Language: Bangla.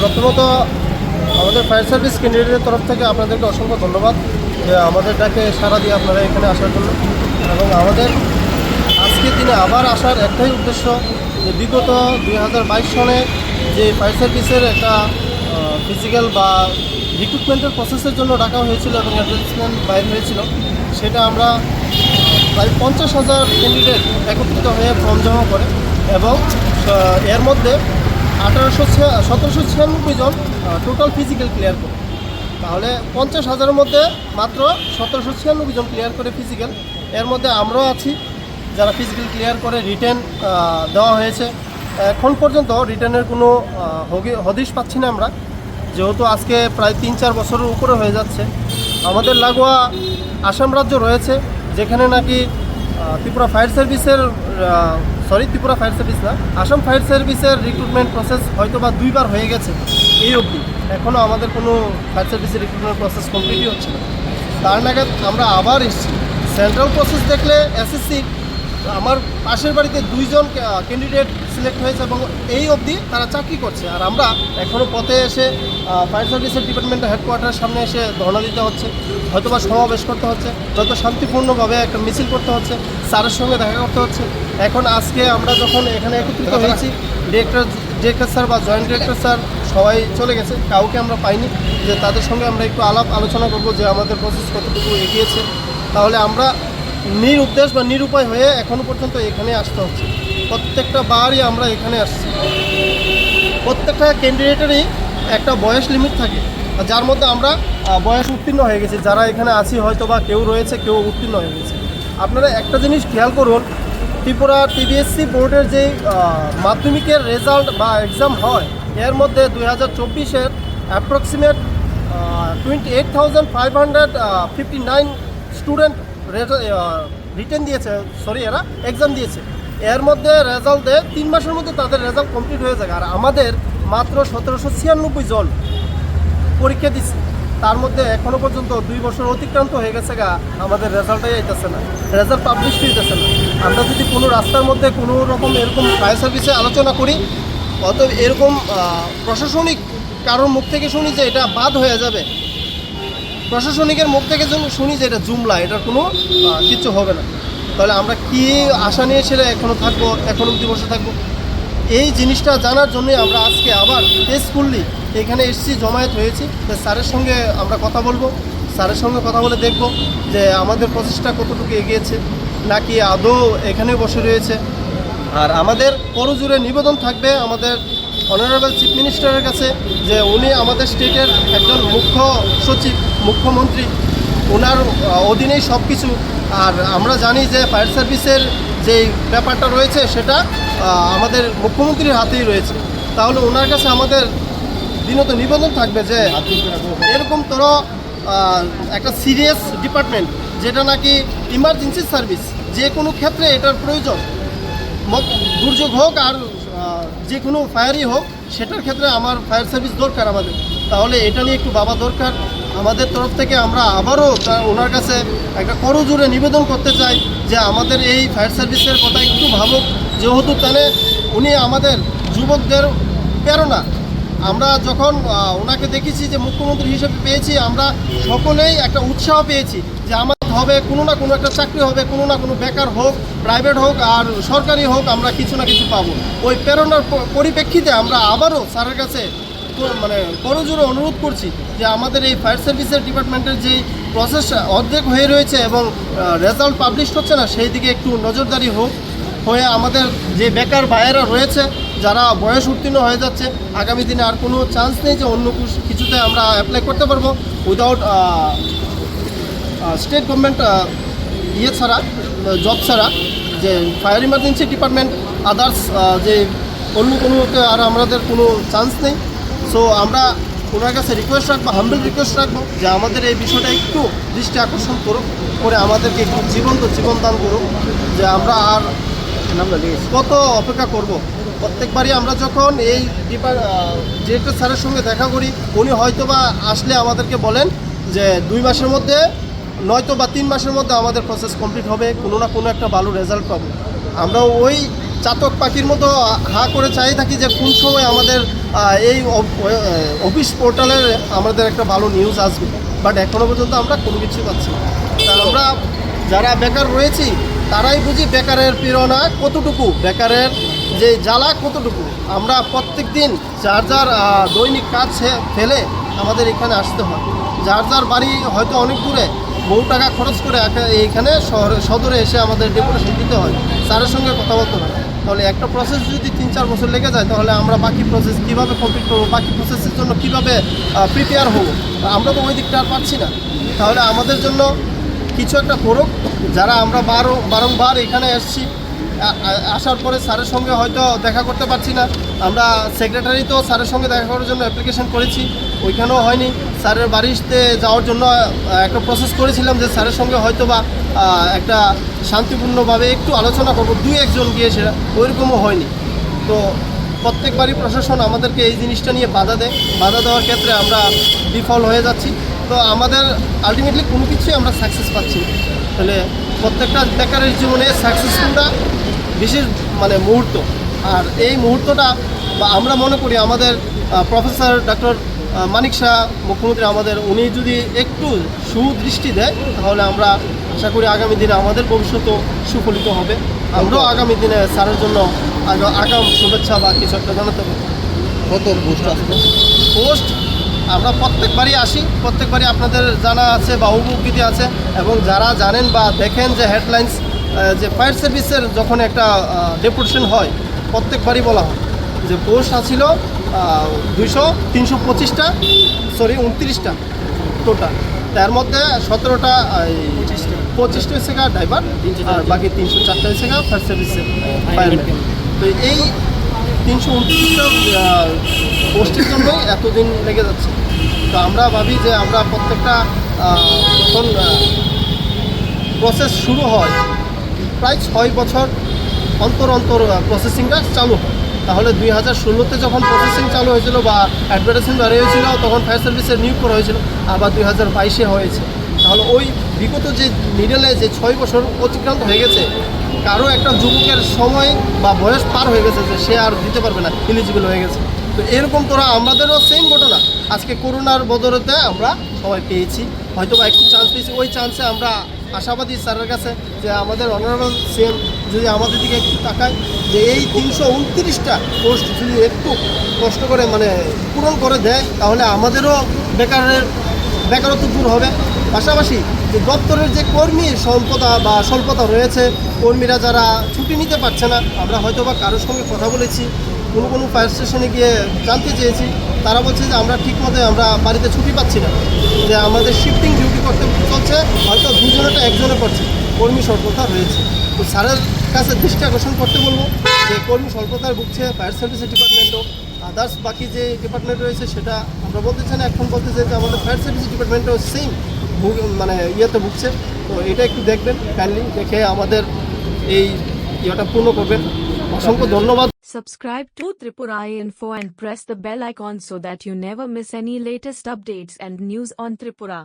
প্রথমত আমাদের ফায়ার সার্ভিস ক্যান্ডিডেটের তরফ থেকে আপনাদেরকে অসংখ্য ধন্যবাদ যে আমাদের ডাকে সারা দিয়ে আপনারা এখানে আসার জন্য এবং আমাদের আজকের দিনে আবার আসার একটাই উদ্দেশ্য যে বিগত দুই হাজার বাইশ সনে যে ফায়ার সার্ভিসের একটা ফিজিক্যাল বা রিক্রুটমেন্টের প্রসেসের জন্য ডাকা হয়েছিল এবং অ্যাডভার্টাইজমেন্ট বাইর হয়েছিল, সেটা আমরা প্রায় পঞ্চাশ হাজার ক্যান্ডিডেট একত্রিত হয়ে ফর্ম জমা করে এবং এর মধ্যে আঠারোশো সতেরোশো ছিয়ানব্বই জন টোটাল ফিজিক্যাল ক্লিয়ার করে। তাহলে পঞ্চাশ হাজারের মধ্যে মাত্র সতেরোশো ছিয়ানব্বই জন ক্লিয়ার করে ফিজিক্যাল এর মধ্যে আমরাও আছি। যারা ফিজিক্যাল ক্লিয়ার করে রিটার্ন দেওয়া হয়েছে। এখন পর্যন্ত রিটার্নের কোনো হদিশ পাচ্ছি না আমরা। যেহেতু আজকে প্রায় তিন চার বছরের উপরে হয়ে যাচ্ছে। আমাদের লাগোয়া আসাম রাজ্য রয়েছে, যেখানে নাকি ত্রিপুরা ফায়ার সার্ভিসের সরি ত্রিপুরা ফায়ার সার্ভিস না, আসাম ফায়ার সার্ভিসের রিক্রুটমেন্ট প্রসেস হয়তো বা দুইবার হয়ে গেছে, এই অবধি। এখনও আমাদের কোনো ফায়ার সার্ভিসের রিক্রুটমেন্ট প্রসেস কমপ্লিটই হচ্ছে না। তার নাগাদ আমরা আবার এসেছি। সেন্ট্রাল প্রসেস দেখলে এসএসসি আমার পাশের বাড়িতে দুইজন ক্যান্ডিডেট সিলেক্ট হয়েছে এবং এই অবধি তারা চাকরি করছে। আর আমরা এখনও পথে এসে ফায়ার সার্ভিসের ডিপার্টমেন্টের হেডকোয়ার্টারের সামনে এসে ধর্ণা দিতে হচ্ছে হয়তো বা সমাবেশ করতে হচ্ছে, হয়তো শান্তিপূর্ণভাবে একটা মিছিল করতে হচ্ছে, স্যারের সঙ্গে দেখা করতে হচ্ছে। এখন আজকে আমরা যখন এখানে একত্রিত হয়েছি ডিরেক্টর ডিরেক্টর স্যার বা জয়েন্ট ডিরেক্টর স্যার সবাই চলে গেছে, কাউকে আমরা পাইনি, যে তাদের সঙ্গে আমরা একটু আলাপ আলোচনা করব যে আমাদের প্রসেস কতটুকু এগিয়েছে। তাহলে আমরা নিরুদ্দেশ বা নিরুপায় হয়ে এখনও পর্যন্ত এখানে আসতে হচ্ছে। প্রত্যেকটা বারই আমরা এখানে আসছি। প্রত্যেকটা ক্যান্ডিডেটেরই একটা বয়স লিমিট থাকে। যার মধ্যে আমরা বয়স উত্তীর্ণ হয়ে গেছি। যারা এখানে আছি হয়তো বা কেউ রয়েছে, কেউ উত্তীর্ণ হয়ে গেছে। আপনারা একটা জিনিস খেয়াল করুন, ত্রিপুরা টিবিএসসি বোর্ডের যে মাধ্যমিকের রেজাল্ট বা এক্সাম হয়, এর মধ্যে দুই হাজার চব্বিশের approximate twenty eight thousand five hundred fifty nine student return দিয়েছে সরি এরা এক্সাম দিয়েছে। এর মধ্যে রেজাল্ট দেয়, তিন মাসের মধ্যে তাদের রেজাল্ট কমপ্লিট হয়ে যায় আর আমাদের মাত্র সতেরোশো ছিয়ানব্বই জন পরীক্ষা দিচ্ছে তার মধ্যে এখনও পর্যন্ত দুই বছর অতিক্রান্ত হয়ে গেছে গা, আমাদের রেজাল্টই আইতেছে না। রেজাল্ট পাবলিশ হইতেছে না। আমরা যদি কোনো রাস্তার মধ্যে কোনো রকম এরকম ফায়ার সার্ভিসে আলোচনা করি অত এরকম প্রশাসনিক কারোর মুখ থেকে শুনি যে এটা বাদ হয়ে যাবে প্রশাসনিকের মুখ থেকে যখন শুনি যে এটা জুমলা, এটার কোনো কিচ্ছু হবে না। তাহলে আমরা কি আশা নিয়ে সেটা এখনও থাকব এখনও অব্দি বসে থাকব? এই জিনিসটা জানার জন্যই আমরা আজকে আবার করলি এখানে এসেছি, জমায়েত হয়েছি। স্যারের সঙ্গে আমরা কথা বলব, স্যারের সঙ্গে কথা বলে দেখব যে আমাদের প্রচেষ্টা কতটুকু এগিয়েছে, নাকি আদৌ এখানে বসে রয়েছে। আর আমাদের করজুড়ে নিবেদন থাকবে আমাদের অনারেবল চিফ মিনিস্টারের কাছে যে উনি আমাদের স্টেটের একজন মুখ্য সচিব, মুখ্যমন্ত্রী ওনার অধীনেই সব কিছু আর আমরা জানি যে ফায়ার সার্ভিসের যে ব্যাপারটা রয়েছে সেটা আমাদের মুখ্যমন্ত্রীর হাতেই রয়েছে। তাহলে ওনার কাছে আমাদের দিনত নিবেদন থাকবে যে এরকম তোর একটা সিরিয়াস ডিপার্টমেন্ট, যেটা নাকি ইমার্জেন্সি সার্ভিস যে কোনো ক্ষেত্রে এটার প্রয়োজন। দুর্যোগ হোক আর যে কোনো ফায়ারই হোক, সেটার ক্ষেত্রে আমার ফায়ার সার্ভিস দরকার আমাদের। তাহলে এটা নিয়ে একটু বাবা দরকার। আমাদের তরফ থেকে আমরা আবারও ওনার কাছে একটা করো করজোরে নিবেদন করতে চাই যে আমাদের এই ফায়ার সার্ভিসের কথা একটু ভাবুক। যেহেতু তাহলে উনি আমাদের যুবকদের প্রেরণা। আমরা যখন ওনাকে দেখেছি যে মুখ্যমন্ত্রী হিসেবে পেয়েছি, আমরা সকলেই একটা উৎসাহ পেয়েছি যে আমার হবে, কোনো না কোনো একটা চাকরি হবে, কোনো না কোনো বেকার হোক প্রাইভেট হোক আর সরকারি হোক, আমরা কিছু না কিছু পাবো। ওই প্রেরণার পরিপ্রেক্ষিতে আমরা আবারও স্যারের কাছে মানে করজোরে অনুরোধ করছি যে আমাদের এই ফায়ার সার্ভিসের ডিপার্টমেন্টের যেই প্রসেস অর্ধেক হয়ে রয়েছে এবং রেজাল্ট পাবলিশ হচ্ছে না, সেই দিকে একটু নজরদারি হোক, হয়ে আমাদের যে বেকার ভাইয়েরা রয়েছে, যারা বয়স উত্তীর্ণ হয়ে যাচ্ছে, আগামী দিনে আর কোনো চান্স নেই যে অন্য কিছু- কিছুতে আমরা অ্যাপ্লাই করতে পারব। উইদাউট স্টেট গভর্নমেন্ট ইয়ে ছাড়া জব ছাড়া যে ফায়ার ইমার্জেন্সি ডিপার্টমেন্ট আদার্স যে অন্য কোনোতে আর আমাদের কোনো চান্স নেই। সো আমরা ওনার কাছে রিকোয়েস্ট রাখব হাম্বেল রিকোয়েস্ট রাখব যে আমাদের এই বিষয়টা একটু দৃষ্টি আকর্ষণ করুক, করে আমাদেরকে একটু জীবন্ত জীবন দান করুক, যে আমরা আর কত অপেক্ষা করব। প্রত্যেকবারই আমরা যখন এই ডিরেক্টর স্যারের সঙ্গে দেখা করি, উনি হয়তোবা আসলে আমাদেরকে বলেন যে দুই মাসের মধ্যে নয়তো বা তিন মাসের মধ্যে আমাদের প্রসেস কমপ্লিট হবে, কোনো না কোনো একটা ভালো রেজাল্ট পাবো। আমরা ওই চাতক পাখির মতো হা করে চাই থাকি যে কোন সময় আমাদের এই অফিস পোর্টালে আমাদের একটা ভালো নিউজ আসবে। বাট এখনও পর্যন্ত আমরা কোনো কিছুই পাচ্ছি না। আমরা যারা বেকার রয়েছি, তারাই বুঝি বেকারের প্রেরণা কতটুকু? বেকারের যে জ্বালা কতটুকু? আমরা প্রত্যেক দিন যার যার দৈনিক কাজ ফেলে আমাদের এখানে আসতে হয়। যার যার বাড়ি হয়তো অনেক দূরে বহু টাকা খরচ করে এইখানে সদরে এসে আমাদের ডেপুটেশন দিতে হয়। স্যারের সঙ্গে কথা বলতে হয়। তাহলে একটা প্রসেস যদি তিন চার বছর লেগে যায়, তাহলে আমরা বাকি প্রসেস কীভাবে কমপ্লিট করব, বাকি প্রসেসের জন্য কীভাবে প্রিপেয়ার হব? আমরা তো ওই দিকটা আর পাচ্ছি না। তাহলে আমাদের জন্য কিছু একটা করুক। যারা আমরা বারো, বারংবার এখানে এসেছি আসার পরে স্যারের সঙ্গে হয়তো দেখা করতে পারছি না। আমরা সেক্রেটারি তো স্যারের সঙ্গে দেখা করার জন্য অ্যাপ্লিকেশন করেছি। ওইখানেও হয়নি। স্যারের বাড়িতে যাওয়ার জন্য একটা প্রসেস করেছিলাম যে স্যারের সঙ্গে হয়তো বা একটা শান্তিপূর্ণভাবে একটু আলোচনা করব। দুই একজন গিয়ে সেটা, ওইরকমও হয়নি। তো প্রত্যেকবারই প্রশাসন আমাদেরকে এই জিনিসটা নিয়ে বাধা দেয়। বাধা দেওয়ার ক্ষেত্রে আমরা বিফল হয়ে যাচ্ছি। তো আমাদের আলটিমেটলি কোনো কিছুই আমরা সাকসেস পাচ্ছি। তাহলে প্রত্যেকটা বেকারের জীবনে সাকসেসফুলটা বিশেষ মানে মুহূর্ত। আর এই মুহূর্তটা বা আমরা মনে করি আমাদের প্রফেসর ডক্টর মানিক শাহ মুখ্যমন্ত্রী আমাদের উনি যদি একটু সুদৃষ্টি দেয় তাহলে আমরা আশা করি আগামী দিনে আমাদের ভবিষ্যতও সুফলিত হবে। আমরাও আগামী দিনে স্যারের জন্য আগা- আগাম শুভেচ্ছা বা কিছু একটা জানাতে পারি। কত পোস্ট আসবে? পোস্ট আমরা প্রত্যেকবারই আসি প্রত্যেকবারই আপনাদের জানা আছে বা অবগতি আছে এবং যারা জানেন বা দেখেন যে হেডলাইন্স যে ফায়ার সার্ভিসের যখন একটা ডেপুটেশন হয় প্রত্যেকবারই বলা হয় যে পোস্ট আছিল দুইশো তিনশো পঁচিশটা সরি উনত্রিশটা টোটাল তার মধ্যে সতেরোটা পঁচিশটা। হয়েছে ড্রাইভার আর বাকি তিনশো চারটা হয়েছে ফায়ার সার্ভিসের ফায়ারম্যান তো এই তিনশো উনত্রিশটা পোস্টের জন্যই এতদিন লেগে যাচ্ছে। তো আমরা ভাবি যে আমরা প্রত্যেকটা যখন প্রসেস শুরু হয়, প্রায় ছয় বছর অন্তর অন্তর প্রসেসিংটা চালু হয়। তাহলে দুই হাজার ষোলোতে যখন প্রসেসিং চালু হয়েছিল বা অ্যাডভার্টাইজমেন্ট বের হয়েছিল, তখন ফায়ার সার্ভিসের নিয়োগ করা হয়েছিল, আবার দুই হাজার বাইশে হয়েছে। তাহলে ওই বিগত যে মিডলে যে ছয় বছর অতিক্রান্ত হয়ে গেছে কারও একটা যুবকের সময় বা বয়স পার হয়ে গেছে যে সে আর দিতে পারবে না এলিজিবল হয়ে গেছে। তো এরকম তোরা, আমাদেরও সেম ঘটনা। আজকে করোনার বদলতে আমরা সবাই পেয়েছি। হয়তো বা একটু চান্স পেয়েছি। ওই চান্সে আমরা আশাবাদী স্যারের কাছে যে আমাদের অনারেবল সিএম যদি আমাদের দিকে একটু তাকায়, যে এই তিনশো উনত্রিশটা পোস্ট যদি একটু কষ্ট করে মানে পূরণ করে দেয়, তাহলে আমাদেরও বেকারের বেকারত্ব দূর হবে। পাশাপাশি দপ্তরের যে কর্মী স্বল্পতা বা স্বল্পতা রয়েছে, কর্মীরা যারা ছুটি নিতে পারছে না, আমরা হয়তো বা কারোর সঙ্গে কথা বলেছি, কোনো কোনো ফায়ার স্টেশনে গিয়ে জানতে চেয়েছি, তারা বলছে যে আমরা ঠিক মতো আমরা বাড়িতে ছুটি পাচ্ছি না। যে আমাদের শিফটিং ডিউটি করতে চলছে, হয়তো দুজনেটা একজনে করছে, কর্মী স্বল্পতা রয়েছে। তো স্যারের কাছে দৃষ্টি আকর্ষণ করতে বলব যে কর্মী স্বল্পতার ভুগছে ফায়ার সার্ভিসের ডিপার্টমেন্টও আদার্স বাকি যে ডিপার্টমেন্ট রয়েছে সেটা আমরা বলতে চাই না। এখন বলতে চাই যে আমাদের ফায়ার সার্ভিস ডিপার্টমেন্টও সেম মানে ইয়েতে ভুগছে। তো এটা একটু দেখবেন কাইন্ডলি দেখে আমাদের এই ইয়েটা পূর্ণ করবেন। অসংখ্য ধন্যবাদ। Subscribe to Tripura Info and press the bell icon so that you never miss any latest updates and news on Tripura.